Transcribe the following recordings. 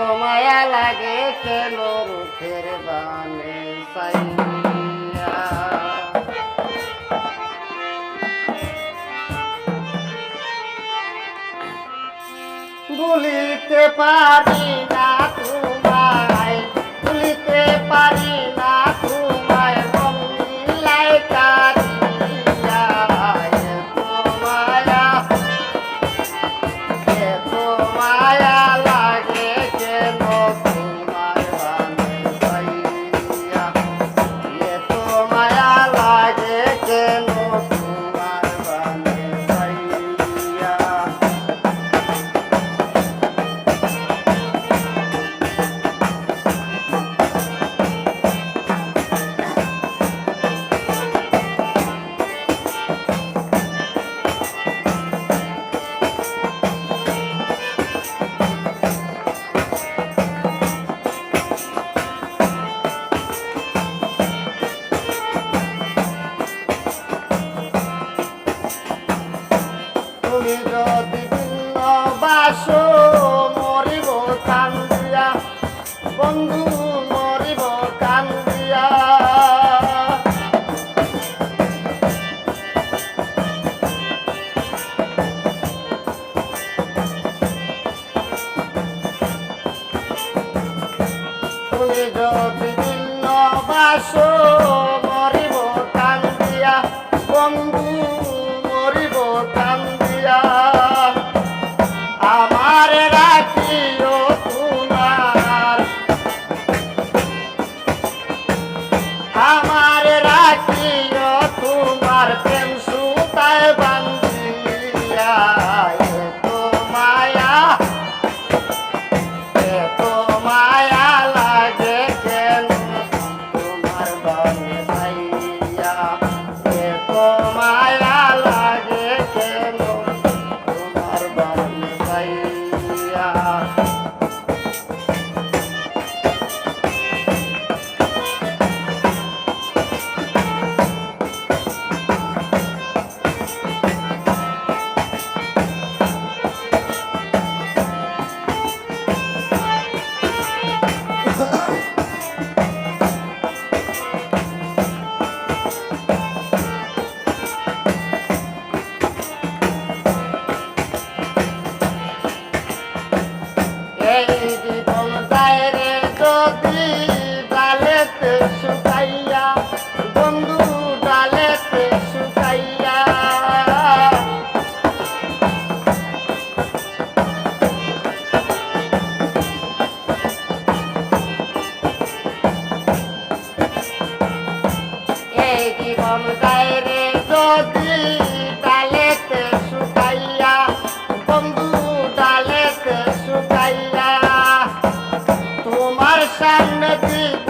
সময় লাগে কেন রুখের বানে বলিতে পারি passou. মন যায় রে যদি ডালেতে শুকাইয়া বন্ধু ডালেতে শুকাইয়া। তোমার সামনে দিতে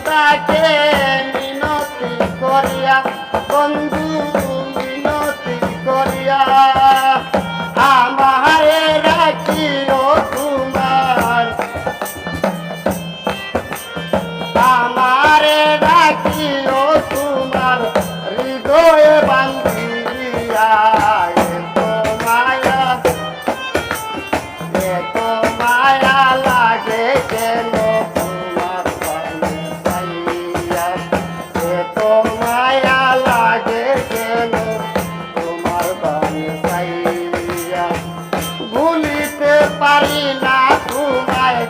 পারি না তোমায়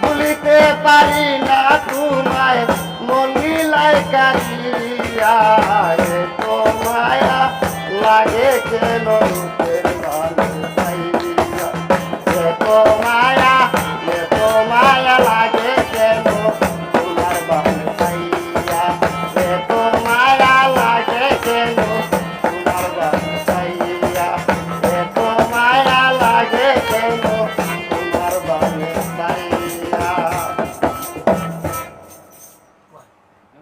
ভুলিতে পারি না তোমায় মন মিলাই কারিয়া তোমায় লাগে কেন?